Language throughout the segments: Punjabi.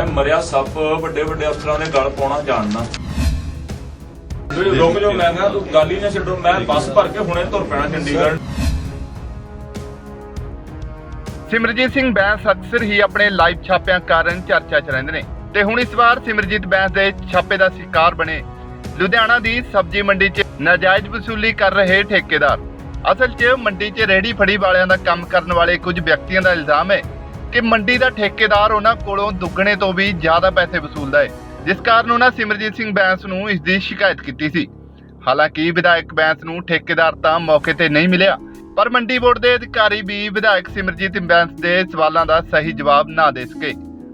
ਮੈਂ ਮਰਿਆ ਸੱਪ, ਵੱਡੇ ਵੱਡੇ ਅਫਸਰਾਂ ਦੇ ਗਲ ਪਾਉਣਾ ਜਾਣਦਾ ਤੁਸੀਂ ਰੁਕ ਜਾਓ, ਮੈਂ ਕਿਹਾ ਤੂੰ ਗੱਲ ਹੀ ਨਾ ਛੱਡੋ, ਮੈਂ ਬੱਸ ਭਰ ਕੇ ਹੁਣੇ ਤੁਰ ਪੈਣਾ ਚੰਡੀਗੜ੍ਹ। ਸਿਮਰਜੀਤ ਸਿੰਘ ਬੈਂਸ ਅਕਸਰ ਹੀ ਆਪਣੇ ਲਾਈਵ ਛਾਪਿਆਂ ਕਾਰਨ ਚਰਚਾ 'ਚ ਰਹਿੰਦੇ ਨੇ। ਤੇ ਹੁਣ ਇਸ ਵਾਰ ਸਿਮਰਜੀਤ ਬੈਂਸ ਦੇ ਛਾਪੇ ਦਾ ਸ਼ਿਕਾਰ ਬਣੇ। ਲੁਧਿਆਣਾ ਦੀ ਸਬਜ਼ੀ ਮੰਡੀ 'ਚ ਨਾਜਾਇਜ਼ ਵਸੂਲੀ ਕਰ ਰਹੇ ਠੇਕੇਦਾਰ। ਅਸਲ 'ਚ ਮੰਡੀ 'ਚ ਰੇਹੜੀ ਫੜੀ ਵਾਲਿਆਂ ਦਾ ਕੰਮ ਕਰਨ ਵਾਲੇ ਕੁਝ ਵਿਅਕਤੀਆਂ ਦਾ ਇਲਜ਼ਾਮ ਹੈ। ਕਿ ਮੰਡੀ ਦਾ ਠੇਕੇਦਾਰ ਉਹਨਾਂ ਕੋਲੋਂ ਦੁੱਗਣੇ ਤੋਂ ਵੀ ਜ਼ਿਆਦਾ ਪੈਸੇ ਵਸੂਲਦਾ ਹੈ। ਜਿਸ ਕਾਰਨ ਉਹਨਾਂ ਸਿਮਰਜੀਤ ਸਿੰਘ ਬੈਂਸ ਨੂੰ ਇਸ ਦੀ ਸ਼ਿਕਾਇਤ ਕੀਤੀ ਸੀ। ਹਾਲਾਂਕਿ ਵਿਧਾਇਕ ਬੈਂਸ ਨੂੰ ਠੇਕੇਦਾਰ ਤਾਂ ਮੌਕੇ ਤੇ ਨਹੀਂ ਮਿਲਿਆ, ਪਰ ਮੰਡੀ ਬੋਰਡ ਦੇ ਅਧਿਕਾਰੀ ਵੀ ਵਿਧਾਇਕ ਸਿਮਰਜੀਤ ਬੈਂਸ ਦੇ ਸਵਾਲਾਂ ਦਾ ਸਹੀ ਜਵਾਬ ਨਾ ਦੇ ਸਕੇ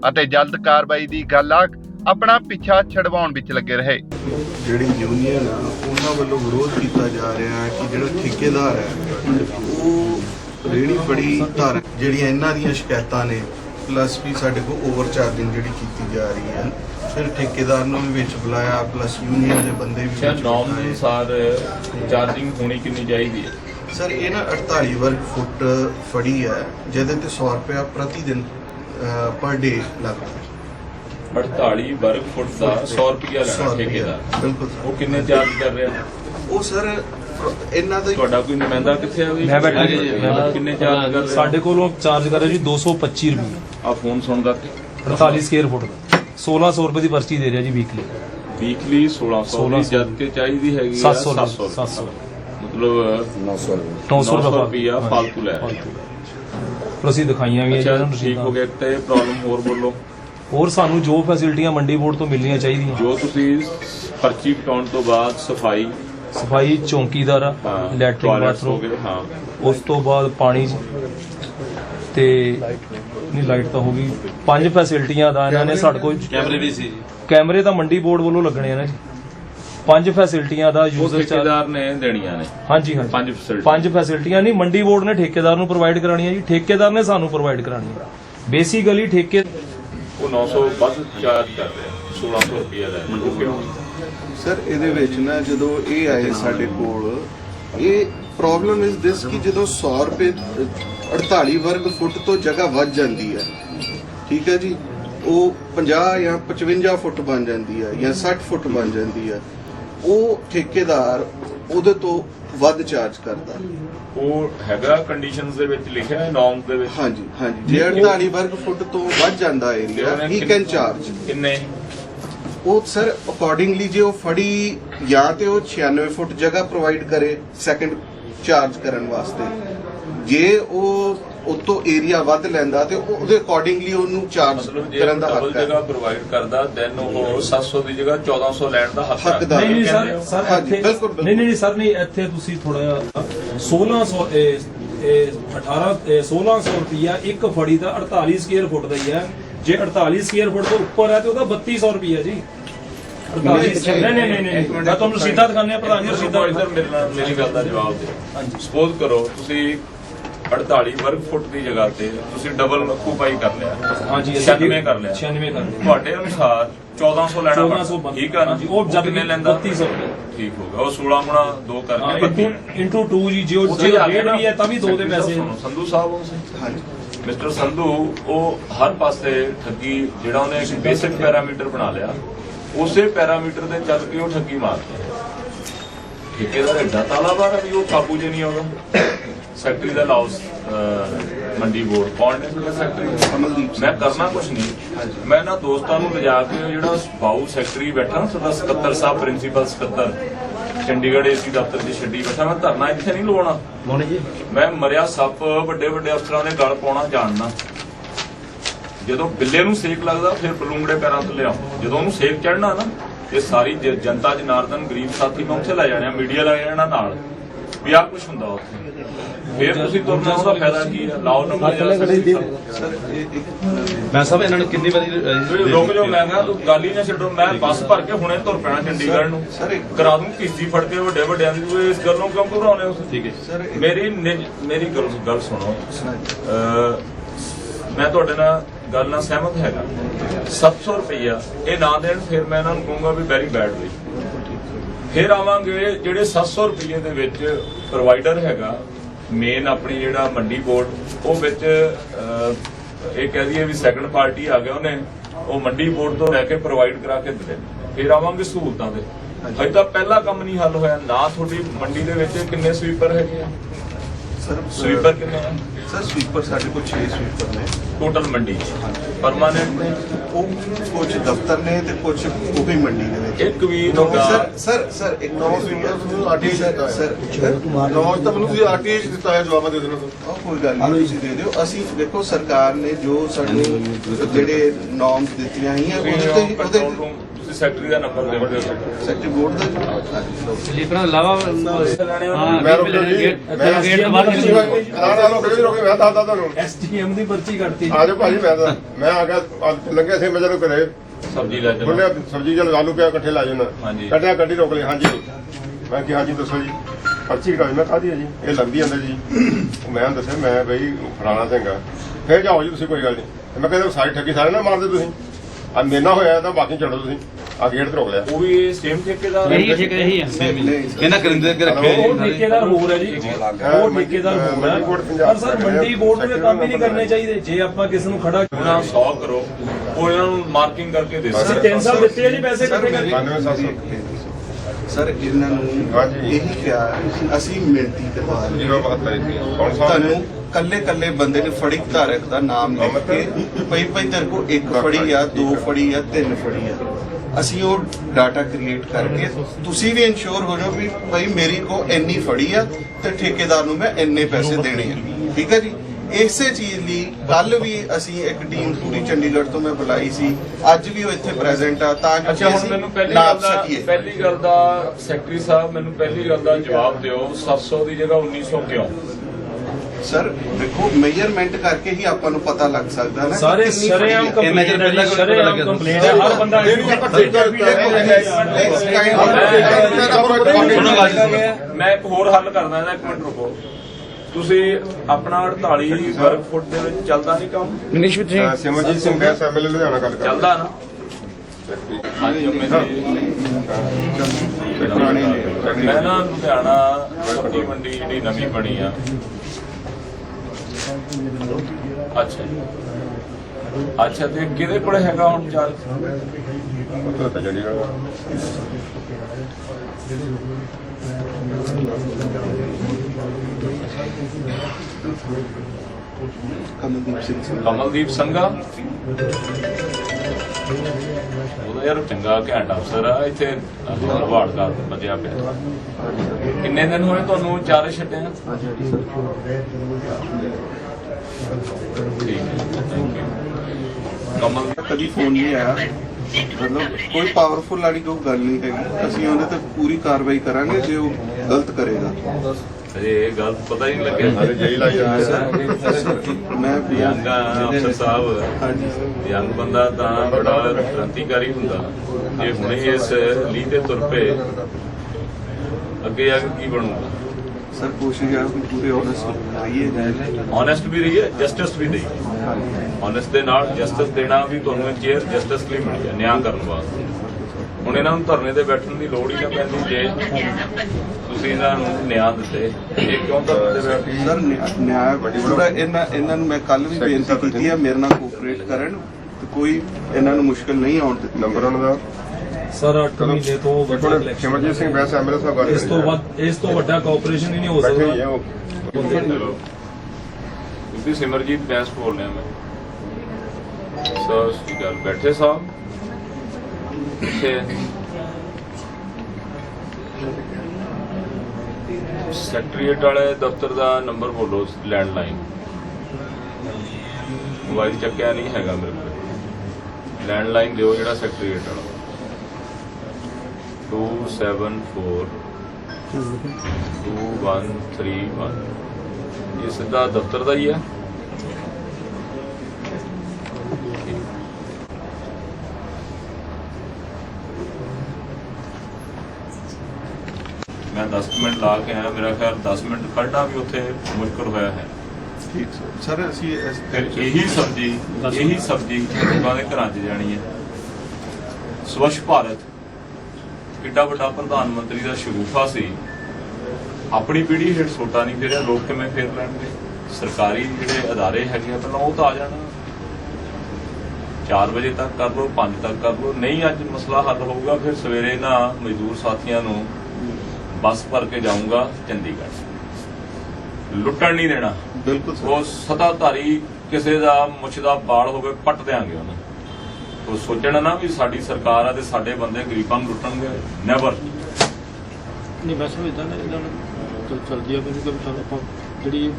ਅਤੇ ਜਲਦ ਕਾਰਵਾਈ ਦੀ ਗੱਲ ਆਖ ਆਪਣਾ ਪਿੱਛਾ ਛਡਵਾਉਣ ਵਿੱਚ ਲੱਗੇ ਰਹੇ। ਜਿਹੜੀ ਯੂਨੀਅਨ ਆ, ਉਹਨਾਂ ਵੱਲੋਂ ਵਿਰੋਧ ਕੀਤਾ ਜਾ ਰਿਹਾ ਹੈ ਕਿ ਜਿਹੜਾ ਠੇਕੇਦਾਰ ਹੈ, ਉਹ ਰੇੜੀ ਫੜੀ ਧਰ ਜਿਹੜੀਆਂ ਇਹਨਾਂ ਦੀਆਂ ਸ਼ਿਕਾਇਤਾਂ ਨੇ ਪਲੱਸ ਵੀ ਸਾਡੇ ਕੋਲ ਓਵਰ ਚਾਰਜਿੰਗ ਜਿਹੜੀ ਕੀਤੀ ਜਾ ਰਹੀ ਹੈ। ਫਿਰ ਠੇਕੇਦਾਰ ਨੂੰ ਵੀ ਵਿੱਚ ਬੁਲਾਇਆ ਪਲੱਸ ਯੂਨੀਅਨ ਦੇ ਬੰਦੇ ਵੀ ਵਿੱਚ ਨੌਮ ਬੁਲਾਏ। ਅਨੁਸਾਰ ਚਾਰਜਿੰਗ ਹੋਣੀ ਕਿੰਨੀ ਚਾਹੀਦੀ ਹੈ? ਸਰ ਇਹ ਨਾ 48 ਵਰਗ ਫੁੱਟ ਫੜੀ ਹੈ ਜਿਹਦੇ ਤੇ 100 ਰੁਪਇਆ ਪ੍ਰਤੀ ਦਿਨ ਪਰ ਡੇ ਲੱਗਦਾ। 48 ਵਰਗ ਫੁੱਟ ਦਾ 100 ਰੁਪਿਆ 100 ਲੈਣਾ ਰੁਪਇਆ ਠੇਕੇਦਾਰ। ਬਿਲਕੁਲ ਉਹ ਕਿੰਨੇ ਚਾਰਜ ਕਰ ਰਿਹਾ? ਉਹ ਸਰ ਇਹਨਾਂ ਦਾ ਤੁਹਾਡਾ ਕੋਈ ਨੁਮਾਇੰਦਾ ਕਿੱਥੇ ਆ ਵੀ? ਮੈਂ ਬੈਠਾ ਜੀ, ਮੈਂ ਬੈਠਾ। ਕਿੰਨੇ ਚਾਰਜ ਕਰ ਰਿਹਾ ਸਾਡੇ ਕੋਲੋਂ ਚਾਰਜ ਕਰ ਰਿਹਾ ਜੀ 225 ਰੁਪਏ। ਆ ਫੋਨ ਸੁਣਦਾ 48 ਸਕੁਅਰ ਫੁੱਟ ਦਾ। 1600 ਰੁਪਏ ਦੀ ਪਰਚੀ ਦੇ ਰਿਹਾ ਜੀ ਵੀਕਲੀ ਵੀਕਲੀ 1600 ਦੀ 1600 ਜਦ ਕੇ ਚਾਹੀਦੀ ਹੈਗੀ ਆ 700 700 700 ਮਤਲਬ 900 900 ਰੁਪਏ। ਰੁਪਇਆ ਫਾਲਤੂ ਲੈ। ਰਿਹਾ। ਫਾਲਤੂ। ਪਰ ਅਸੀਂ ਦਿਖਾਈਆਂ ਵੀ ਆ ਜੀ ਅੱਛਾ ਇਹਨਾਂ ਨੂੰ ਠੀਕ ਹੋ ਰਸੀਦਾਂ। ਗਿਆ ਤੇ ਪ੍ਰੋਬਲਮ ਹੋਰ ਬੋਲੋ। ਹੋਰ ਸਾਨੂੰ ਜੋ ਫੈਸਿਲਿਟੀਆਂ ਮੰਡੀ ਬੋਰਡ ਤੋਂ ਮਿਲਣੀਆਂ ਚਾਹੀਦੀਆਂ। ਜੋ ਤੁਸੀਂ ਪਰਚੀ ਕਟਾਉਣ ਤੋਂ ਬਾਅਦ ਸਫ਼ਾਈ ਸਫ਼ਾਈ ਚੌਂਕੀਦਾਰ ਆ ਹਾਂ ਲੈਟਰਿੰਗ toilets ਹੋ ਬਾਥਰੂਮ ਗਏ ਹਾਂ। ਉਸ ਤੋਂ ਬਾਅਦ ਪਾਣੀ ਤੇ ਨਹੀਂ ਲਾਈਟ ਤਾਂ ਹੋ ਗਈ। ਪੰਜ ਫੈਸਿਲਿਟੀਆਂ ਦਾ ਇਹਨਾਂ ਨੇ ਸਾਡੇ ਕੋਲ। ਕੈਮਰੇ ਵੀ ਸੀ ਕੈਮਰੇ ਤਾਂ ਮੰਡੀ ਬੋਰਡ ਵੱਲੋਂ ਲੱਗਣੇ ਆ ਨਾ ਜੀ। ਪੰਜ ਫੈਸਿਲਿਟੀਆਂ ਦਾ ਉਹ ਯੂਜ਼ਰ ਚਾਰਜ ਠੇਕੇਦਾਰ ਨੇ ਦੇਣੀਆਂ ਨੇ। ਹਾਂਜੀ ਹਾਂਜੀ। ਪੰਜ facility। ਪੰਜ ਫੈਸਿਲਿਟੀਆਂ ਨਹੀਂ ਮੰਡੀ ਬੋਰਡ ਨੇ ਠੇਕੇਦਾਰ ਨੂੰ ਪ੍ਰੋਵਾਈਡ ਕਰਾਣੀਆਂ ਜੀ। ਠੇਕੇਦਾਰ ਨੇ ਸਾਨੂੰ ਪ੍ਰੋਵਾਈਡ ਕਰਾਣੀਆਂ ਬੇਸਿਕਲੀ ਠੇਕੇ ਉਹ 900 ਵੱਧ ਚਾਰਜ ਕਰ ਰਿਹਾ 1600 ਰੁਪਏ ਲੈ ਰਿਹਾ। ਉਹ ਕਿਉਂ? ਸਰ ਇਹਦੇ ਵਿੱਚ ਨਾ ਜਦੋਂ ਇਹ ਆਏ ਸਾਡੇ ਕੋਲ ਇਹ ਪ੍ਰੋਬਲਮ ਇਜ਼ ਦਿਸ ਕਿ ਜਦੋਂ 100 ਰੁਪਏ ਅ, 48 ਵਰਗ ਫੁੱਟ ਤੋਂ ਜਗ੍ਹਾ ਵੱਧ ਜਾਂਦੀ ਹੈ ਠੀਕ ਹੈ ਜੀ? ਉਹ 50 ਜਾਂ 55 ਫੁੱਟ ਬਣ ਜਾਂਦੀ ਹੈ ਜਾਂ 60 ਫੁੱਟ ਬਣ ਜਾਂਦੀ ਹੈ। ਉਹ ਠੇਕੇਦਾਰ ਉਹਦੇ ਤੋਂ ਵੱਧ ਚਾਰਜ ਕਰਦਾ। ਉਹ ਹੈਗਾ ਕੰਡੀਸ਼ਨਸ ਦੇ ਵਿੱਚ ਲਿਖਿਆ ਹੈ ਨੋਰਮਸ ਦੇ ਵਿੱਚ। ਹਾਂਜੀ ਹਾਂਜੀ। ਜੇ 48 ਵਰਗ ਫੁੱਟ ਤੋਂ ਵੱਧ ਜਾਂਦਾ ਏਰੀਆ ਹੀ ਕੈਨ ਚਾਰਜ ਕਿੰਨੇ? ਉਹ ਸਰ ਅਕੋਰਡਿੰਗਲੀ ਜੇ ਉਹ ਫੜੀ ਜਾਂ ਤੇ ਉਹ 96 ਫੁੱਟ ਜਗ੍ਹਾ ਪ੍ਰੋਵਾਈਡ ਕਰੇ ਸੈਕੰਡ ਚਾਰਜ ਕਰਨ ਵਾਸਤੇ। ਜੇ ਉਹ ਉਤੋਂ ਏਰੀਆ ਵੱਧ ਲੈਂਦਾ ਤੇ ਉਹ- ਉਹਦੇ ਅਕੋਰਡਿੰਗਲੀ ਉਹਨੂੰ ਚਾਰਜ ਕਰਨ ਦਾ ਹੱਕ ਹੈ। ਜਗ੍ਹਾ ਪ੍ਰੋਵਾਈਡ ਕਰਦਾ ਦੈਨ ਉਹ 700 ਦੀ ਜਗ੍ਹਾ 1400 ਲੈਣ ਦਾ ਹੱਕ ਹੱਕਦਾਰ। ਨਹੀਂ ਨਹੀਂ ਸਰ ਹੋ। ਸਰ ਇੱਥੇ। ਨਹੀਂ ਨਹੀਂ ਨਹੀਂ, ਸਰ ਨਹੀਂ ਇੱਥੇ ਤੁਸੀਂ ਥੋੜਾ ਜਿਹਾ 1600 ਇਹ ਇਹ 18 ਇਹ 1600 ਰੁਪਿਆ ਇੱਕ ਫੜੀ ਦਾ 48 ਸਕੁਅਰ ਫੁੱਟ ਦਾ ਹੀ ਹੈ। ਜੇ 48 ਸਕੁਅਰ ਫੁੱਟ ਤੋਂ ਉੱਪਰ ਹੈ ਤੇ ਉਹਦਾ 3200 ਰੁਪਿਆ ਜੀ। 48 ਨਹੀਂ ਨਹੀਂ ਨਹੀਂ ਨਹੀਂ ਮੈਂ ਤੁਹਾਨੂੰ ਸਿੱਧਾ ਦਿਖਾਉਂਦੇ ਆ ਪ੍ਰਧਾਨ ਜੀ ਸਿੱਧਾ ਇਧਰ ਮੇਰੇ ਨਾਲ ਮੇਰੀ ਗੱਲ ਦਾ ਜਵਾਬ ਦਿਓ। ਹਾਂਜੀ। ਸਪੋਜ਼ ਕਰੋ ਤੁਸੀਂ 48 ਵਰਗ ਫੁੱਟ ਦੀ ਜਗ੍ਹਾ ਤੇ ਤੁਸੀਂ ਡਬਲ ਅਕੂਪਾਈ ਕਰ ਲਿਆ। ਹਾਂਜੀ 96 ਕਰ ਲਿਆ। 96 ਕਰ ਲਿਆ। ਤੁਹਾਡੇ ਅਨੁਸਾਰ 1400 ਲੈਣਾ 1400 ਬਣਦਾ। ਠੀਕ ਆ ਨਾ? ਹਾਂਜੀ, ਉਹ ਜਦ ਕਿੰਨੇ ਲੈਂਦਾ? 3200 ਰੁਪਏ। ਠੀਕ ਹੋ ਗਿਆ। ਉਹ 16 ਗੁਣਾ 2 ਕਰਕੇ 32 ਇਨਟੂ 2 ਜੀ ਜੋ ਉੱਥੇ ਜੇ ਰੇਟ ਵੀ ਹੈ ਤਾਂ ਵੀ 2 ਦੇ ਪੈਸੇ ਸੰਧੂ ਸਾਹਿਬ ਹੋ ਤੁਸੀਂ? ਹਾਂਜੀ। ਮਿਸਟਰ ਸੰਧੂ ਉਹ ਹਰ ਪਾਸੇ ਠੱਗੀ ਜਿਹੜਾ ਉਹਨੇ ਇੱਕ ਬੇਸਿਕ ਪੈਰਾਮੀਟਰ ਬਣਾ ਲਿਆ ਉਸੇ ਪੈਰਾਮੀਟਰ ਦੇ ਚੱਲ ਕੇ ਉਹ ਠੱਗੀ ਮਾਰਦਾ ਠੇਕੇਦਾਰ ਐਡਾ ਤਾਲਾਬਾਰ ਹੈ ਵੀ ਉਹ ਕਾਬੂ 'ਚ ਨਹੀਂ ਆਉਂਦਾ। ਸੈਕਟਰੀ ਦਾ ਲਾਉਸ ਮੰਡੀ ਬੋਰਡ ਕੌਣ ਨੇ? ਤੁਹਾਡਾ ਸੈਕਟਰੀ ਅਮਲਦੀਪ ਸਿੰਘ। ਮੈਂ ਕਰਨਾ ਕੁਝ ਨਹੀਂ। ਮੈਂ ਨਾ ਦੋਸਤਾਂ ਨੂੰ ਲਿਜਾ ਕੇ ਜਿਹੜਾ ਬਾਊ ਸੈਕਟਰੀ ਬੈਠਾ ਨਾ ਤੁਹਾਡਾ ਸਕੱਤਰ ਸਾਹਿਬ ਪ੍ਰਿੰਸੀਪਲ ਸਕੱਤਰ ਚੰਡੀਗੜ੍ਹ ਏਸੀ ਦਫ਼ਤਰ 'ਚ ਛੱਡੀ ਬੈਠਾ ਮੈਂ ਧਰਨਾ ਇੱਥੇ ਨਹੀਂ ਲਵਾਉਣਾ ਜੀ। ਮੈਂ ਮਰਿਆ ਸੱਪ ਵੱਡੇ ਵੱਡੇ ਅਫਸਰਾਂ ਦੇ ਗਲ ਪਾਉਣਾ ਜਾਣਦਾ ਜਦੋਂ ਬਿੱਲੇ ਨੂੰ ਸੇਕ ਲੱਗਦਾ ਫਿਰ ਬਲੂੰਗੜੇ ਪੈਰਾਂ ਥੱਲੇ ਆਉਂ ਜਦੋਂ ਉਹਨੂੰ ਸੇਕ ਚੜਨਾ ਨਾ ਇਹ ਸਾਰੀ ਜਨਤਾ ਜਨਾਰਦਨ ਗਰੀਬ ਸਾਥੀ ਮੈਂ ਉੱਥੇ ਲੈ ਜਾਣਾ ਮੀਡੀਆ ਲੈ ਜਾਣਾ ਨਾਲ। ਵੀ ਆਹ ਕੁਝ ਹੁੰਦਾ ਉੱਥੇ। ਫਿਰ ਤੁਸੀਂ ਤੁਰਨਾ ਉਹਦਾ ਫਾਇਦਾ ਕੀ ਹੈ ਲਾਓ ਨੰਬਰ ਸਰ ਇਹ ਇੱਕ ਮੈਂ ਸਭ ਇਹਨਾਂ ਨੂੰ ਕਿੰਨੀ ਵਾਰੀ ਰੁਕ ਜਾਓ ਮੈਂ ਕਿਹਾ ਤੂੰ ਗੱਲ ਹੀ ਨਾ ਛੱਡੋ ਮੈਂ ਬੱਸ ਭਰ ਕੇ ਹੁਣੇ ਤੁਰ ਪੈਣਾ ਚੰਡੀਗੜ੍ਹ ਨੂੰ। ਕਰਾ ਦੂੰ ਕਿਸ਼ਤੀ ਫੜ ਕੇ ਵੱਡੇ ਵੱਡਿਆਂ ਦੀ ਤੁਸੀਂ ਇਸ ਗੱਲੋਂ ਕਿਉਂ ਘਬਰਾਉਂਦੇ ਹੋ? ਠੀਕ ਹੈ। ਮੇਰੀ ਮੇਰੀ ਗੱਲ ਗੱਲ ਸੁਣੋ। ਮੈਂ ਤੁਹਾਡੇ ਨਾਲ ਗੱਲ ਨਾਲ ਸਹਿਮਤ ਹੈਗਾ। 700 ਰੁਪਈਆ ਇਹ ਨਾ ਦੇਣ ਫਿਰ ਮੈਂ ਇਹਨਾਂ ਨੂੰ ਕਹੂੰਗਾ ਵੀ ਵੈਰੀ ਬੈਡ ਵੀ ਫਿਰ ਆਵਾਂਗੇ ਜਿਹੜੇ 700 ਰੁਪਈਏ ਦੇ ਵਿੱਚ ਪ੍ਰੋਵਾਈਡਰ ਹੈਗਾ ਮੇਨ ਆਪਣੀ ਜਿਹੜਾ ਮੰਡੀ ਬੋਰਡ ਉਹ ਵਿੱਚ ਇਹ ਕਹਿ ਦਈਏ ਵੀ ਸੈਕੰਡ ਪਾਰਟੀ ਆ ਗਿਆ ਉਹਨੇ ਉਹ ਮੰਡੀ ਬੋਰਡ ਤੋਂ ਲੈ ਕੇ ਪ੍ਰੋਵਾਈਡ ਕਰਾ ਕੇ ਦਿੰਦੇ। ਫਿਰ ਆਵਾਂਗੇ ਸਹੂਲਤਾਂ ਤੇ ਅਜੇ ਤਾਂ ਪਹਿਲਾ ਕੰਮ ਨਹੀਂ ਹੱਲ ਹੋਇਆ ਨਾ ਤੁਹਾਡੀ ਮੰਡੀ ਦੇ ਵਿੱਚ ਕਿੰਨੇ ਸਵੀਪਰ ਹੈਗੇ ਆ? ਸਰ ਸਵੀਪਰ ਕਿੰਨੇ ਆ? ਸਰ ਸਵੀਪਰ ਸਾਡੇ ਕੋਲ 6 ਸਵੀਪਰ ਨੇ। ਟੋਟਲ ਮੰਡੀ ਪਰਮਾਨੈਂਟ ਨੇ? ਉਹ ਕੁਝ ਦਫ਼ਤਰ ਨੇ ਤੇ ਕੁਝ ਉਹੀ ਮੰਡੀ ਦੇ ਵਿੱਚ। ਇੱਕ ਵੀ ਸਰ ਤੁਹਾਡਾ ਸਰ ਸਰ ਇੱਕ ਨੌ ਸਵੀਪਰ ਤੁਹਾਨੂੰ ਆਰਟੀਆਈ ਸਰ ਦਿੱਤਾ ਸਰ ਹੈ ਨੌ ਤਾਂ ਮੈਨੂੰ ਤੁਸੀਂ ਆਰਟੀਆਈ ਦਿੱਤਾ ਹੈ ਜਵਾਬ ਦੇ ਦੇਣਾ। ਉਹ ਕੋਈ ਗੱਲ ਨਹੀਂ ਤੁਸੀਂ ਦੇ ਦਿਓ। ਅਸੀਂ ਦੇਖੋ ਸਰਕਾਰ ਨੇ ਜੋ ਸਾਨੂੰ ਜਿਹੜੇ ਨਾਰਮਸ ਦਿੱਤੀਆਂ ਹੋਈਆਂ ਉਹਦੇ ਤੇ ਉਹਦੇ ਕੰਟਰੋਲ ਰੂਮ ਤੁਸੀਂ ਸੈਕਟਰੀ ਦਾ ਨੰਬਰ ਦੇ ਦਿਓ ਸੈਕਟਰੀ ਬੋਰਡ ਦਾ ਸਲੀਪਰਾਂ ਤੋਂ ਮੈਂ ਰੁਕ ਜੀ। ਮੈਂ ਗੇਟ ਤੋਂ ਬਾਹਰ ਨਿਕਲ ਜਾਓ। ਕਰਾਰ ਆ ਲੋ ਕਿਹੜੇ ਰੋਕੇ ਮੈਂ ਦੱਸਦਾ ਤੁਹਾਨੂੰ। ਐਸਟੀਐਮ ਦੀ ਪਰਚੀ ਕੱਟਤੀ ਆ ਜਾਓ ਭਾਜੀ ਮੈਂ ਤਾਂ ਮੈਂ ਆ ਗਿਆ ਅੱਜ ਲੰਘਿਆ ਸੀ ਮੈਂ ਜਦੋਂ ਘਰੇ। ਸਬਜ਼ੀ ਲੈ ਬੋਲੇ ਜਾਓ ਸਬਜ਼ੀ ਜਲ ਆਲੂ ਪਿਆ ਇਕੱਠੇ ਲਾ ਜਾਣਾ ਹਾਂਜੀ। ਕੱਢਿਆ ਗੱਡੀ ਰੋਕ ਲਈ। ਹਾਂਜੀ। ਮੈਂ ਕਿਹਾ ਹਾਂਜੀ ਦੱਸੋ ਜੀ। ਪਰਚੀ ਕਟਾਈ ਮੈਂ ਕਾਹਦੀ ਹੈ ਜੀ? ਇਹ ਲੰਬੀ ਅੰਦਰ ਜੀ। ਉਹ ਮੈਂ ਦੱਸਿਆ ਮੈਂ ਬਈ ਫਲਾਣਾ ਸਿੰਘ ਆ। ਫੇਰ ਜਾਓ ਜੀ ਤੁਸੀਂ ਕੋਈ ਗੱਲ ਨਹੀਂ। ਮੈਂ ਕਹਿੰਦਾ ਸਾਰੀ ਠੱਗੀ ਸਾਰੇ ਨਾ ਮਾਰਦੇ ਤੁਸੀਂ। ਆ ਮੇਨਾ ਹੋਇਆ ਤਾਂ ਬਾਕੀ ਛੱਡੋ ਤੁਸੀਂ। ਆ ਗੇਟ ਤੇ ਰੋਕ ਲਿਆ। ਉਹ ਵੀ ਸੇਮ ਠੇਕੇਦਾਰ ਹੈ? ਇਹੀ ਠੀਕ ਇਹੀ ਆ। ਇਹਨਾਂ ਕਰਿੰਦੇ ਅੱਗੇ ਰੱਖੇ ਉਹ ਠੇਕੇਦਾਰ ਹੋਰ ਹੈ ਜੀ। ਉਹ ਠੇਕੇਦਾਰ ਹੋਰ ਹੈ ਪਰ ਸਰ ਮੰਡੀ ਬੋਰਡ ਦੇ ਕੰਮ ਹੀ ਨਹੀਂ ਕਰਨੇ ਚਾਹੀਦੇ। ਜੇ ਆਪਾਂ ਕਿਸੇ ਨੂੰ ਖੜਾ ਉਹਨਾਂ 100 ਕਰੋ। ਉਹ ਇਹਨਾਂ ਨੂੰ ਮਾਰਕਿੰਗ ਕਰਕੇ ਦੇ ਅਸੀਂ ਸਕਦੇ 3 ਸਾਲ ਦਿੱਤੇ ਆ ਜੀ ਪੈਸੇ ਇਕੱਠੇ ਕਰਕੇ। 92700 ਸਰ ਇਹਨਾਂ ਨੂੰ। ਇਹੀ ਕਿਹਾ ਅਸੀਂ ਮਿਹਨਤੀ ਕਰਵਾ ਹਾਂ। 072 ਕੌਣ ਸਾਹਿਬ ਤੁਹਾਨੂੰ ਕੱਲੇ ਕੱਲੇ ਬੰਦੇ ਨੇ ਫੜੀ ਧਾਰਕ ਦਾ ਨਾਮ ਲਿਖ ਕੇ ਭਈ ਭਈ ਤੇਰੇ ਕੋ ਇੱਕ ਫੜੀ ਆ ਦੋ ਫੜੀ ਆ ਤਿੰਨ ਫੜੀ ਆ। ਅਸੀਂ ਉਹ ਡਾਟਾ ਕ੍ਰੀਏਟ ਕਰਕੇ ਤੁਸੀਂ ਵੀ ਇਨਸ਼ੋਰ ਹੋ ਜਾਓ ਵੀ ਭਈ ਮੇਰੀ ਕੋ ਇੰਨੀ ਫੜੀ ਆ ਤੇ ਠੇਕੇਦਾਰ ਨੂੰ ਮੈਂ ਇੰਨੇ ਪੈਸੇ ਦੇਣੇ ਆ। ਠੀਕ ਹੈ ਜੀ? ਇਸੇ ਚੀਜ਼ ਲਈ ਕੱਲ ਵੀ ਅਸੀਂ ਇੱਕ ਟੀਮ ਪੂਰੀ ਚੰਡੀਗੜ੍ਹ ਤੋਂ ਮੈਂ ਬੁਲਾਈ ਸੀ। ਅੱਜ ਵੀ ਉਹ ਇੱਥੇ ਪ੍ਰੈਜ਼ੈਂਟ ਆ ਤਾਂ ਕਿ ਅੱਛਾ ਹੁਣ ਮੈਨੂੰ ਪਹਿਲੀ ਗੱਲ ਦਾ ਪਹਿਲੀ ਗੱਲ ਦਾ ਸੈਕਟਰੀ ਸਾਹਿਬ ਮੈਨੂੰ ਪਹਿਲੀ ਗੱਲ ਦਾ ਜਵਾਬ ਦਿਓ 700 ਦੀ ਜਗ੍ਹਾ 1900 ਕਿਉਂ? ਸਰ ਦੇਖੋ ਮੇਜਰਮੈਂਟ ਕਰਕੇ ਹੀ ਆਪਾਂ ਨੂੰ ਪਤਾ ਲੱਗ ਸਕਦਾ ਨਾ ਕਿ ਸਾਰੇ ਸਰੇਆਮ ਕੰਪਲੇਂਟ ਹੈ। ਜੀ ਸਰੇਆਮ ਕੰਪਲੇਂਟ ਹੈ ਹਰ ਬੰਦਾ ਮੈਂ ਇੱਕ ਹੋਰ ਹੱਲ ਕਰਦਾ ਇਹਦਾ ਇੱਕ ਮਿੰਟ ਰੁਕੋ। ਤੁਸੀਂ ਆਪਣਾ 48 ਵਰਗ ਫੁੱਟ ਦੇ ਵਿੱਚ ਚੱਲਦਾ ਨਹੀਂ ਕੰਮ? ਅ, ਸਿਮਰਜੀਤ ਸਿੰਘ ਬੈਸ ਐਮਐਲਏ ਲੁਧਿਆਣਾ ਗੱਲ ਕਰ ਚੱਲਦਾ ਨਾ? ਲੁਧਿਆਣਾ ਸਬਜ਼ੀ ਮੰਡੀ ਜਿਹੜੀ ਨਵੀਂ ਬਣੀ ਆ। ਅੱਛਾ ਜੀ। ਅੱਛਾ ਤੇ ਕਿਹਦੇ ਕੋਲ ਹੈਗਾ ਹੁਣ ਚਾਰ ਤਾਂ ਕਮਲਦੀਪ ਸਿੰਘ ਕਮਲਦੀਪ ਸੰਘਾ? ਉਹਦਾ ਯਾਰ ਚੰਗਾ ਘੈਂਟ ਅਫਸਰ ਆ ਇੱਥੇ ਹਵਾੜ ਦਾ ਬਚਿਆ ਪਿਆ। ਕਿੰਨੇ ਦਿਨ ਹੋਏ ਤੁਹਾਨੂੰ ਚਾਰੇ ਛੱਡਿਆ? ਕਮਲ ਕਦੀ ਫੋਨ ਨਹੀਂ ਆਇਆ। ਮਤਲਬ ਕੋਈ ਪਾਵਰਫੁਲ ਵਾਲੀ ਕੋਈ ਗੱਲ ਨਹੀਂ ਹੈਗੀ। ਅਸੀਂ ਉਹਦੇ ਤੇ ਪੂਰੀ ਕਾਰਵਾਈ ਕਰਾਂਗੇ ਜੇ ਉਹ ਗਲਤ ਕਰੇਗਾ। ਅਜੇ ਇਹ ਗੱਲ ਪਤਾ ਹੀ ਨਹੀਂ ਲੱਗਿਆ ਸਾਰੇ ਜੇਈ ਲਾਈ ਜਾਂਦੇ ਮੈਂ ਯੰਗ ਅਫਸਰ ਸਾਹਿਬ। ਹਾਂਜੀ। ਯੰਗ ਬੰਦਾ ਤਾਂ ਬੜਾ ਕ੍ਰਾਂਤੀਕਾਰੀ ਹੁੰਦਾ। ਜੇ ਹੁਣੇ ਇਸ ਲੀ ਤੇ ਤੁਰ ਪਏ ਅੱਗੇ ਆ ਕੇ ਕੀ ਬਣੂਗਾ? ਸਰ ਕੋਸ਼ਿਸ਼ ਹੈ ਕਿ ਪੂਰੇ ਆਨੈਸਟ ਰਹੀਏ ਓਨੈਸਟ ਵੀ ਰਹੀ ਹੈ ਜਸਟਿਸ ਵੀ ਰਹੀ ਹੈ ਓਨੈਸਟ ਦੇ ਨਾਲ ਜਸਟਿਸ ਦੇਣਾ ਵੀ ਤੁਹਾਨੂੰ ਚੇਅਰ ਜਸਟਿਸ ਲਈ ਮਿਲੀ ਹੈ ਨਿਆਂ ਕਰਨ ਵਾਸਤੇ। ਹੁਣ ਇਹਨਾਂ ਨੂੰ ਧਰਨੇ ਤੇ ਬੈਠਣ ਦੀ ਲੋੜ ਹੀ ਨਾ ਪੈਂਦੀ ਜੇ ਤੁਸੀਂ ਇਹਨਾਂ ਨੂੰ ਨਿਆਂ ਦਿੱਤੇ ਇਹ ਕਿਉਂ ਧਰਨੇ ਤੇ ਬੈਠੇ ਸਰ ਨਿਆ- ਨਿਆਂ ਪੂਰਾ ਇਹਨਾਂ ਇਹਨਾਂ ਨੂੰ ਮੈਂ ਕੱਲ ਵੀ ਬੇਨਤੀ ਕੀਤੀ ਹੈ ਮੇਰੇ ਨਾਲ ਕੋਆਪਰੇਟ ਕਰਨ। ਤੇ ਕੋਈ ਇਹਨਾਂ ਨੂੰ ਮੁਸ਼ਕਲ ਨਹੀਂ ਆਉਣ ਦਿੱਤੀ। ਨੰਬਰ ਉਹਨਾਂ ਦਾ? ਸਰ 8 ਮਹੀਨੇ ਤੋਂ ਵੱਡਾ election ਸਿਮਰਜੀਤ ਸਿੰਘ ਬੈਸ ਐਮਐਲਏ ਸਾਹਿਬ ਗੱਲ ਇਸ ਤੋਂ ਵੱਧ ਇਸ ਤੋਂ ਵੱਡਾ ਕੋਆਪਰੇਸ਼ਨ ਹੀ ਨਹੀਂ ਹੋ ਬੈਠੇ ਹੀ ਸਕਦਾ ਉਹ। ਤੁਸੀਂ ਸਿਮਰਜੀਤ ਬੈਂਸ ਬੋਲ ਰਿਹਾ ਮੈਂ ਸਰ ਸ੍ਰੀ ਅਕਾਲ। ਬੈਠੇ ਸਾਹਿਬ? ਇੱਥੇ। ਸੈਕਟਰੀਏਟ ਵਾਲੇ ਦਫ਼ਤਰ ਦਾ ਨੰਬਰ ਬੋਲੋ ਲੈਂਡਲਾਈਨ ਮੋਬਾਈਲ ਚੱਕਿਆ ਨਹੀਂ ਹੈਗਾ ਮੇਰੇ ਕੋਲ। ਲੈਂਡਲਾਈਨ ਦਿਓ ਜਿਹੜਾ ਸੈਕਟਰੀਏਟ ਵਾਲਾ। 274 2131 ਇਹ ਸਿੱਧਾ ਦਫ਼ਤਰ ਦਾ ਹੀ ਹੈ। ਮੈਂ 10 ਮਿੰਟ ਲਾ ਕੇ ਆਇਆ। ਮੇਰਾ ਖਿਆਲ 10 ਮਿੰਟ ਖੜਨਾ ਵੀ ਉੱਥੇ ਮੁਸ਼ਕਲ ਹੋਇਆ ਹੈ। ਠੀਕ ਸਰ। ਸਰ ਅਸੀਂ ਇਸ ਫਿਰ ਇਹੀ ਸਬਜ਼ੀ ਇਹੀ ਸਬਜ਼ੀ ਲੋਕਾਂ ਦੇ ਘਰਾਂ 'ਚ ਜਾਣੀ ਹੈ। ਸਵੱਛ ਭਾਰਤ। ਕਿੱਡਾ ਵੱਡਾ ਪ੍ਰਧਾਨ ਮੰਤਰੀ ਦਾ ਸ਼ਗੂਫਾ ਸੀ। ਆਪਣੀ ਪੀੜ੍ਹੀ ਹੇਠ ਸੋਟਾ ਨਹੀਂ ਫੇਰਿਆ ਲੋਕ ਕਿਵੇਂ ਫੇਰ ਲੈਣਗੇ? ਸਰਕਾਰੀ ਜਿਹੜੇ ਅਦਾਰੇ ਹੈਗੇ ਆ ਪਹਿਲਾਂ ਉਹ ਤਾਂ ਆ ਜਾਣ। 4 ਵਜੇ ਤੱਕ ਕਰ ਲਓ 5 ਤੱਕ ਕਰ ਲਓ। ਨਹੀਂ ਅੱਜ ਮਸਲਾ ਹੱਲ ਹੋਊਗਾ ਫਿਰ ਸਵੇਰੇ ਨਾ ਮਜ਼ਦੂਰ ਸਾਥੀਆਂ ਨੂੰ ਬੱਸ ਭਰ ਕੇ ਜਾਊਂਗਾ ਚੰਡੀਗੜ੍ਹ। ਲੁੱਟਣ ਨਹੀਂ ਦੇਣਾ। ਬਿਲਕੁਲ ਉਹ ਸਤਾਧਾਰੀ ਕਿਸੇ ਦਾ ਮੁੱਛ ਦਾ ਬਾਲ ਹੋਵੇ ਪੱਟ ਦਿਆਂਗੇ ਉਹਨੂੰ। ਉਹ ਸੋਚਣਾ ਨਾ ਵੀ ਸਾਡੀ ਸਰਕਾਰ ਆ ਤੇ ਸਾਡੇ ਬੰਦੇ ਗਰੀਬਾਂ ਨੂੰ ਲੁੱਟਣਗੇ। ਨੈਵਰ ਨਹੀਂ ਬਸ ਉਹ ਇਦਾਂ ਨਾ ਇਦਾਂ ਤਾਂ ਚੱਲਦੀ ਆ ਕਿਉਂਕਿ ਕਦੇ ਸਾਨੂੰ ਆਪਾਂ ਜਿਹੜੀ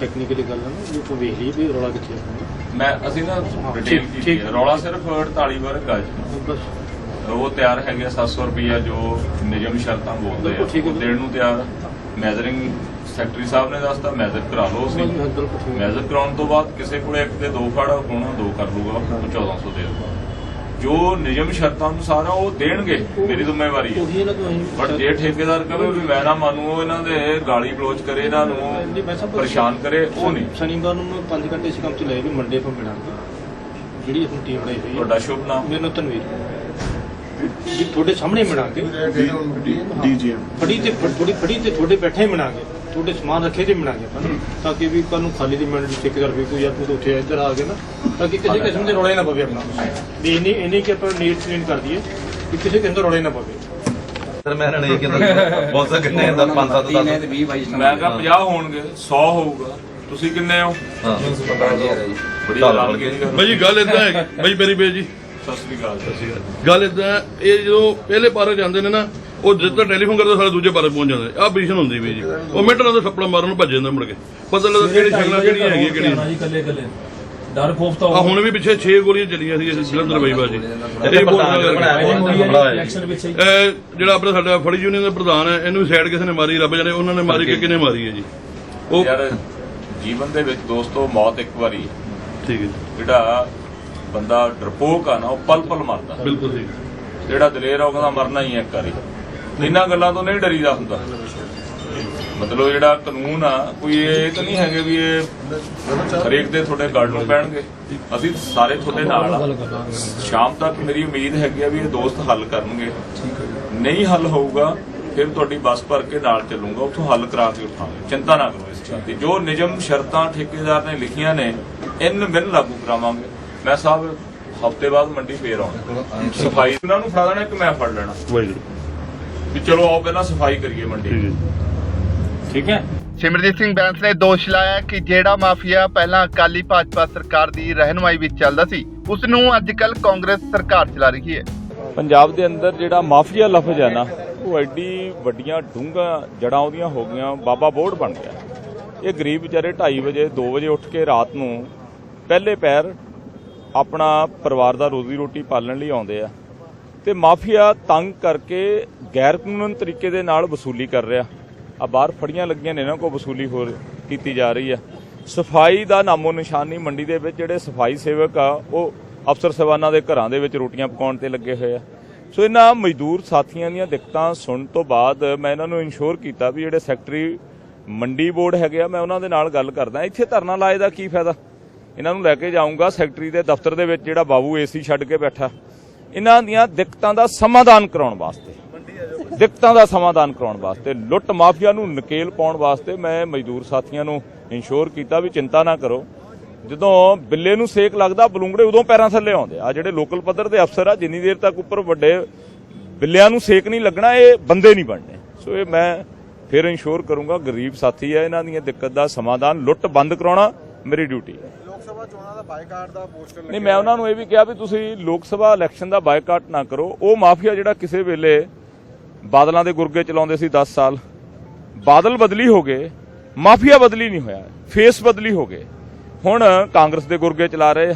ਟੈਕਨੀਕਲੀ ਗੱਲ ਹੈ ਨਾ ਉਹ ਵੇਖ ਲਈਏ ਵੀ ਰੌਲਾ ਕਿੱਥੇ ਆ। ਮੈਂ ਅਸੀਂ ਨਾ ਡਿਟੇਲ ਕੀਤੀ ਰੌਲਾ ਸਿਰਫ 48 ਵਰਗ ਆ ਬਸ। ਉਹ ਤਿਆਰ ਹੈਗੇ ਆ 700 ਰੁਪਈਆ ਜੋ ਨਿਯਮ ਸ਼ਰਤਾਂ ਬੋਲਦੇ ਆ। ਦੇਣ ਨੂੰ ਤਿਆਰ ਮੈਜ਼ਰਿੰਗ ਸੈਕਟਰੀ ਸਾਹਿਬ ਨੇ ਦੱਸਤਾ ਮੈਜ਼ਰ ਕਰਾ ਲਓ ਸੀ। ਮੈਜ਼ਰ ਕਰਾਉਣ ਤੋਂ ਬਾਅਦ ਕਿਸੇ ਕੋਲ ਇੱਕ ਦੇ ਦੋ ਫੜ ਹੋਣਾ ਦੋ ਕਰ ਲੂਗਾ ਉਹ 1400 ਦੇ ਦੂਗਾ ਜੋ ਨਿਯਮ ਸ਼ਰਤਾਂ ਅਨੁਸਾਰ ਆ ਉਹ ਦੇਣਗੇ ਮੇਰੀ ਜ਼ਿੰਮੇਵਾਰੀ ਹੈ ਉਹੀ ਇਹਨਾਂ ਤੋਂ ਅਸੀਂ ਬਟ ਜੇ ਠੇਕੇਦਾਰ ਕਹੇ ਵੀ ਮੈਂ ਨਾ ਮੰਨੂ ਉਹ ਇਹਨਾਂ ਦੇ ਗਾਲੀ ਗਲੋਚ ਕਰੇ ਇਹਨਾਂ ਨਹੀਂ, ਮੈਂ ਸਭ ਨੂੰ ਪਰੇਸ਼ਾਨ ਕਰੇ ਉਹ ਨਹੀਂ। ਸ਼ਨੀਵਾਰ ਨੂੰ ਮੈਂ 5 ਘੰਟੇ ਇਸ ਕੰਮ 'ਚ ਲਏ ਵੀ ਮੰਡੇ ਤੋਂ ਮਿਲਾਂਗੇ ਜਿਹੜੀ ਆਪਣੀ ਟੀਮ ਬਣਾਈ ਹੋਈ ਹੈ ਤੁਹਾਡਾ ਸ਼ੁਭ ਨਾਮ? ਮੇਰਾ ਨਾਮ ਤਨਵੀਰ। ਜੀ ਤੁਹਾਡੇ ਸਾਹਮਣੇ ਮਿਲਾਂਗੇ ਡੀਜੀਐਮ ਫੜੀ ਤੇ ਥੋੜੀ ਫੜੀ ਤੇ ਤੁਹਾਡੇ ਬੈਠੇ ਮਿਲਾਂਗੇ ਤੁਹਾਡੇ ਸਮਾਨ ਰੱਖੇ ਤੇ ਮਿਲਾਂਗੇ ਆਪਾਂ ਤਾਂ ਕਿ ਵੀ ਕੱਲ ਨੂੰ ਖਾਲੀ ਦੀ ਮਿੰਟ ਠੇਕੇਦਾਰ ਵੀ ਕੋਈ ਯਾਰ ਤੂੰ ਉੱਥੇ ਇੱਧਰ ਆ ਗਿਆ ਨਾ ਤਾਂ ਕਿ ਕਿਸੇ ਕਿਸਮ ਦੇ ਰੌਲੇ ਨਾ ਪਵੇ ਆਪਣਾ। ਵੀ ਇੰਨੀ ਇੰਨੀ ਕਿ ਆਪਾਂ ਨੀਟ ਕਲੀਨ ਕਰ ਦਈਏ ਕਿ ਕਿਸੇ ਕਿਸਮ ਦਾ ਰੌਲੇ ਨਾ ਪਵੇ। ਸਰ ਮੈਂ ਨਹੀਂ ਕਹਿੰਦਾ ਬਹੁਤ ਸਾ ਕਿੰਨੇ ਦਾ? 5 7 10 ਮੈਂ ਕਿਹਾ 50 ਹੋਣਗੇ 100 ਹੋਊਗਾ। ਤੁਸੀਂ ਕਿੰਨੇ ਹੋ? ਹਾਂ। ਬੜੀ ਗੱਲ ਬਾਈ ਜੀ। ਗੱਲ ਇਦਾਂ ਹੈ। ਬਾਈ ਮੇਰੀ ਬੇ ਜੀ ਸਤਿ ਸ੍ਰੀ ਅਕਾਲ। ਸਤਿ ਸ੍ਰੀ ਅਕਾਲ। ਗੱਲ ਇਦਾਂ ਇਹ ਜਦੋਂ ਪਹਿਲੇ ਪਾਰਕ ਜਾਂਦੇ ਨੇ ਨਾ ਉਹ ਜਿੱਦਾਂ ਟੈਲੀਫੋਨ ਕਰਦੇ ਸਾਰੇ ਦੂਜੇ ਪਾਰਕ ਪਹੁੰਚ ਜਾਂਦੇ। ਆਹ ਪੋਜੀਸ਼ਨ ਹੁੰਦੀ ਵੀ ਜੀ। ਉਹ ਮਿੰਟਾਂ ਦਾ ਥੱਪੜਾ ਮਾਰਨ ਨੂੰ ਭੱਜ ਜਾਂਦਾ ਮੁੜ ਕੇ। ਪਤਾ ਲੱਗਦਾ ਕਿਹੜੀ ਸ਼ਕਲਾਂ ਕਿਹੜੀਆਂ ਹੈਗੀਆਂ ਕਿਹੜੀਆਂ। ਜੀ ਕੱਲੇ ਕੱਲੇ ਡਰ ਖੋਫ ਤਾਂ ਆ ਹੁਣ ਵੀ ਪਿੱਛੇ 6 ਗੋਲੀਆਂ ਚੱਲੀਆਂ ਸੀ ਜਲੰਧਰ ਬਾਈ ਬਾਜੀ। ਇਹ ਪ੍ਰਧਾਨ ਜਿਹੜਾ ਆਪਣਾ ਸਾਡਾ ਫੜੀ ਯੂਨੀਅਨ ਦਾ ਪ੍ਰਧਾਨ ਹੈ ਇਹਨੂੰ ਸਾਈਡ ਕਿਸੇ ਨੇ ਮਾਰੀ ਰੱਬ ਜਾਣੇ ਉਹਨਾਂ ਨੇ ਮਾਰੀ ਕਿ ਕਿਹਨੇ ਮਾਰੀ ਹੈ ਜੀ। ਉਹ ਯਾਰ ਜੀਵਨ ਦੇ ਵਿੱਚ ਦੋਸਤੋ ਮੌਤ ਇੱਕ ਵਾਰੀ। ਠੀਕ ਹੈ ਜਿਹੜਾ ਬੰਦਾ ਡਰਪੋਕ ਆ ਨਾ ਉਹ ਪਲ ਪਲ ਮਰਦਾ। ਬਿਲਕੁਲ ਠੀਕ। ਜਿਹੜਾ ਦਲੇਰ ਆ ਉਹ ਕਹਿੰਦਾ ਮਰਨਾ ਹੀ ਹੈ ਇੱਕ ਵਾਰੀ। ਇਹਨਾਂ ਗੱਲਾਂ ਤੋਂ ਨਹੀਂ ਡਰੀਦਾ ਹੁੰਦਾ। ਮਤਲਬ ਜਿਹੜਾ ਕਾਨੂੰਨ ਆ, ਕੋਈ ਇਹ ਤਾਂ ਨਹੀਂ ਹੈਗੇ ਵੀ ਇਹ ਹਰੇਕ ਦੇ ਤੁਹਾਡੇ ਗੜ ਨੂੰ ਪੈਣਗੇ। ਅਸੀਂ ਸਾਰੇ ਤੁਹਾਡੇ ਨਾਲ ਆ। ਸ਼ਾਮ ਤੱਕ ਮੇਰੀ ਉਮੀਦ ਹੈਗੀ ਆ ਵੀ ਇਹ ਦੋਸਤ ਹੱਲ ਕਰਨਗੇ। ਨਹੀਂ ਹੱਲ ਹੋਊਗਾ, ਫਿਰ ਤੁਹਾਡੀ ਬੱਸ ਭਰ ਕੇ ਨਾਲ ਚੱਲੂਗਾ, ਉੱਥੋਂ ਹੱਲ ਕਰਾ ਕੇ ਉਠਾਂਗੇ ਚਿੰਤਾ ਨਾ ਕਰੋ ਇਸ ਗੱਲ ਦੀ। ਜੋ ਨਿਯਮ ਸ਼ਰਤਾਂ ਠੇਕੇਦਾਰ ਨੇ ਲਿਖੀਆਂ ਨੇ, ਇਨ ਬਿਨ ਲਾਗੂ ਕਰਾਵਾਂਗੇ। ਮੈਂ ਸਾਹਿਬ ਹਫ਼ਤੇ ਬਾਅਦ ਮੰਡੀ ਫੇਰ ਆਉਣਾ। ਸਫ਼ਾਈ ਉਹਨਾਂ ਨੂੰ ਫੜਾ ਦੇਣਾ ਕਿ ਮੈਂ ਫੜ ਲੈਣਾ। ਵੀ ਚਲੋ ਆਓ ਪਹਿਲਾਂ ਸਫ਼ਾਈ ਕਰੀਏ ਮੰਡੀ ਠੀਕ ਦੀ ਹੈ ਠੀਕ ਹੈ? ਸਿਮਰਜੀਤ ਸਿੰਘ ਬੈਂਸ ਨੇ ਦੋਸ਼ ਲਾਇਆ ਕਿ ਜਿਹੜਾ ਮਾਫੀਆ ਪਹਿਲਾਂ ਅਕਾਲੀ ਭਾਜਪਾ ਸਰਕਾਰ ਦੀ ਰਹਿਨੁਮਾਈ ਵਿੱਚ ਚੱਲਦਾ ਸੀ ਉਸ ਨੂੰ ਅੱਜ-ਕੱਲ ਕਾਂਗਰਸ ਸਰਕਾਰ ਚਲਾ ਰਹੀ ਹੈ। ਪੰਜਾਬ ਦੇ ਅੰਦਰ ਜਿਹੜਾ ਮਾਫੀਆ ਲਫ਼ਜ਼ ਹੈ ਨਾ ਉਹ ਐਡੀ ਵੱਡੀਆਂ ਡੂੰਘਾ ਜੜਾਂ ਉਹਦੀਆਂ ਹੋ ਗਈਆਂ ਬਾਬਾ ਬੋੜ ਬਣ ਗਿਆ। ਇਹ ਗਰੀਬ ਵਿਚਾਰੇ 2:30 ਵਜੇ 2 ਵਜੇ ਉੱਠ ਕੇ ਰਾਤ ਨੂੰ ਪਹਿਲੇ ਪੈਰ ਆਪਣਾ ਪਰਿਵਾਰ ਦਾ ਰੋਜ਼ੀ ਰੋਟੀ ਪਾਲਣ ਲਈ ਆਉਂਦੇ ਆ। ਤੇ ਮਾਫੀਆ ਤੰਗ ਕਰਕੇ ਗੈਰ ਕਾਨੂੰਨ ਤਰੀਕੇ ਦੇ ਨਾਲ ਵਸੂਲੀ ਕਰ ਰਿਹਾ। ਆ ਬਾਹਰ ਫੜੀਆਂ ਲੱਗੀਆਂ ਨੇ ਇਹਨਾਂ ਕੋ ਵਸੂਲੀ ਹੋਰ ਕੀਤੀ ਜਾ ਰਹੀ ਆ ਸਫ਼ਾਈ ਦਾ ਨਾਮੋ ਨਿਸ਼ਾਨ ਨਹੀਂ ਮੰਡੀ ਦੇ ਵਿੱਚ ਜਿਹੜੇ ਸਫ਼ਾਈ ਸੇਵਕ ਆ, ਉਹ ਅਫਸਰ ਸਵਾਨਾਂ ਦੇ ਘਰਾਂ ਦੇ ਵਿੱਚ ਰੋਟੀਆਂ ਪਕਾਉਣ ਤੇ ਲੱਗੇ ਹੋਏ ਆ। ਸੋ ਇਹਨਾਂ ਮਜ਼ਦੂਰ ਸਾਥੀਆਂ ਦੀਆਂ ਦਿੱਕਤਾਂ ਸੁਣਨ ਤੋਂ ਬਾਅਦ ਮੈਂ ਇਹਨਾਂ ਨੂੰ ਇਨਸ਼ੋਰ ਕੀਤਾ ਵੀ ਜਿਹੜੇ ਸੈਕਟਰੀ ਮੰਡੀ ਬੋਰਡ ਹੈਗੇ ਆ, ਮੈਂ ਉਹਨਾਂ ਦੇ ਨਾਲ ਗੱਲ ਕਰਦਾ। ਇੱਥੇ ਧਰਨਾ ਲਾਏ ਦਾ ਕੀ ਫਾਇਦਾ? ਇਹਨਾਂ ਨੂੰ ਲੈ ਕੇ ਜਾਊਂਗਾ, ਸੈਕਟਰੀ ਦੇ ਦਫ਼ਤਰ ਦੇ ਵਿੱਚ ਜਿਹੜਾ ਬਾਬੂ ਏਸੀ ਛੱਡ ਕੇ ਬੈਠਾ। ਇਹਨਾਂ ਦੀਆਂ ਦਿੱਕਤਾਂ ਦਾ ਸਮਾਧਾਨ ਕਰਾਉਣ ਵਾਸਤੇ। ਦਿੱਕਤਾਂ ਦਾ ਸਮਾਧਾਨ ਕਰਾਉਣ ਵਾਸਤੇ, ਲੁੱਟ ਮਾਫੀਆ ਨੂੰ ਨਕੇਲ ਪਾਉਣ ਵਾਸਤੇ ਮੈਂ ਮਜ਼ਦੂਰ ਸਾਥੀਆਂ ਨੂੰ ਇਨਸ਼ੋਰ ਕੀਤਾ ਵੀ ਚਿੰਤਾ ਨਾ ਕਰੋ। ਜਦੋਂ ਬਿੱਲੇ ਨੂੰ ਸੇਕ ਲੱਗਦਾ, ਬਲੂੰਗੜੇ ਉਦੋਂ ਪੈਰਾਂ ਥੱਲੇ ਆਉਂਦੇ ਆ। ਜਿਹੜੇ ਲੋਕਲ ਪੱਧਰ ਦੇ ਅਫਸਰ ਆ, ਜਿੰਨੀ ਦੇਰ ਤੱਕ ਉੱਪਰ ਵੱਡੇ ਬਿੱਲਿਆਂ ਨੂੰ ਸੇਕ ਨਹੀਂ ਲੱਗਣਾ, ਇਹ ਬੰਦੇ ਨਹੀਂ ਬਣਨੇ। ਸੋ ਇਹ ਮੈਂ ਫਿਰ ਇਨਸ਼ੋਰ ਕਰੂੰਗਾ, ਗਰੀਬ ਸਾਥੀ ਆ, ਇਹਨਾਂ ਦੀਆਂ ਦਿੱਕਤ ਦਾ ਸਮਾਧਾਨ, ਲੁੱਟ ਬੰਦ ਕਰਾਉਣਾ ਮੇਰੀ ਡਿਊਟੀ ਹੈ। ਸਭਾ ਚੋਣਾਂ ਦਾ ਬਾਈਕਾਟ ਦਾ ਪੋਸਟਰ ਨਹੀਂ ਮੈਂ ਉਹਨਾਂ ਨੂੰ ਇਹ ਵੀ ਕਿਹਾ ਵੀ ਤੁਸੀਂ ਲੋਕ ਸਭਾ ਇਲੈਕਸ਼ਨ ਦਾ ਬਾਈਕਾਟ ਨਾ ਕਰੋ। ਉਹ ਮਾਫੀਆ ਜਿਹੜਾ ਕਿਸੇ ਵੇਲੇ ਬਾਦਲਾਂ ਦੇ ਗੁਰਗੇ ਚਲਾਉਂਦੇ ਸੀ 10 ਸਾਲ ਬਾਦਲ ਬਦਲੀ ਹੋ ਗਏ ਮਾਫੀਆ ਬਦਲੀ ਨਹੀਂ ਹੋਇਆ ਫੇਸ ਬਦਲੀ ਹੋ ਗਏ। ਹੁਣ ਕਾਂਗਰਸ ਦੇ ਗੁਰਗੇ ਚਲਾ ਰਹੇ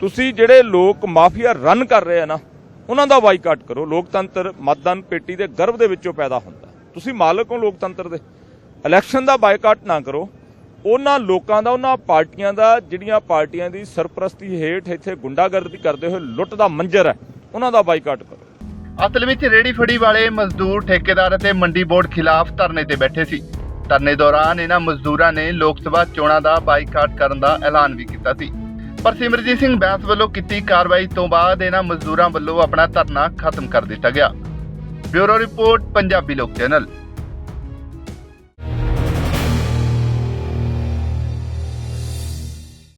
ਤੁਸੀਂ ਜਿਹੜੇ ਲੋਕ ਮਾਫੀਆ ਰਨ ਕਰ ਰਹੇ ਆ ਨਾ ਉਹਨਾਂ ਦਾ ਬਾਈਕਾਟ ਕਰੋ। ਲੋਕਤੰਤਰ ਮਤਦਾਨ ਪੇਟੀ ਦੇ ਗਰਭ ਦੇ ਵਿੱਚੋਂ ਪੈਦਾ ਹੁੰਦਾ। ਤੁਸੀਂ ਮਾਲਕ ਹੋ ਲੋਕਤੰਤਰ ਦੇ। ਇਲੈਕਸ਼ਨ ਦਾ ਬਾਈਕਾਟ ਨਾ ਕਰੋ। ਉਹਨਾਂ ਲੋਕਾਂ ਦਾ, ਉਹਨਾਂ ਪਾਰਟੀਆਂ ਦਾ, ਜਿਹੜੀਆਂ ਪਾਰਟੀਆਂ ਦੀ ਸਰਪ੍ਰਸਤੀ ਹੇਠ ਇੱਥੇ ਗੁੰਡਾਗਰਦੀ ਕਰਦੇ ਹੋਏ ਲੁੱਟ ਦਾ ਮੰਜ਼ਰ ਹੈ, ਉਹਨਾਂ ਦਾ ਬਾਈਕਾਟ ਕਰੋ। ਅਸਲ ਵਿੱਚ ਰੇੜੀ ਫੜੀ ਵਾਲੇ ਮਜ਼ਦੂਰ ਠੇਕੇਦਾਰ ਅਤੇ ਮੰਡੀ ਬੋਰਡ ਖਿਲਾਫ ਧਰਨੇ ਤੇ ਬੈਠੇ ਸੀ। ਧਰਨੇ ਦੌਰਾਨ ਇਹਨਾਂ ਮਜ਼ਦੂਰਾਂ ਨੇ ਲੋਕ ਸਭਾ ਚੋਣਾਂ ਦਾ ਬਾਈਕਾਟ ਕਰਨ ਦਾ ਐਲਾਨ ਵੀ ਕੀਤਾ ਸੀ। ਪਰ ਸਿਮਰਜੀਤ ਸਿੰਘ ਬੈਂਸ ਵੱਲੋਂ ਕੀਤੀ ਕਾਰਵਾਈ ਤੋਂ ਬਾਅਦ ਇਹਨਾਂ ਮਜ਼ਦੂਰਾਂ ਵੱਲੋਂ ਆਪਣਾ ਧਰਨਾ ਖਤਮ ਕਰ ਦਿੱਤਾ ਗਿਆ। ਬਿਊਰੋ ਰਿਪੋਰਟ, ਪੰਜਾਬੀ ਲੋਕ ਚੈਨਲ।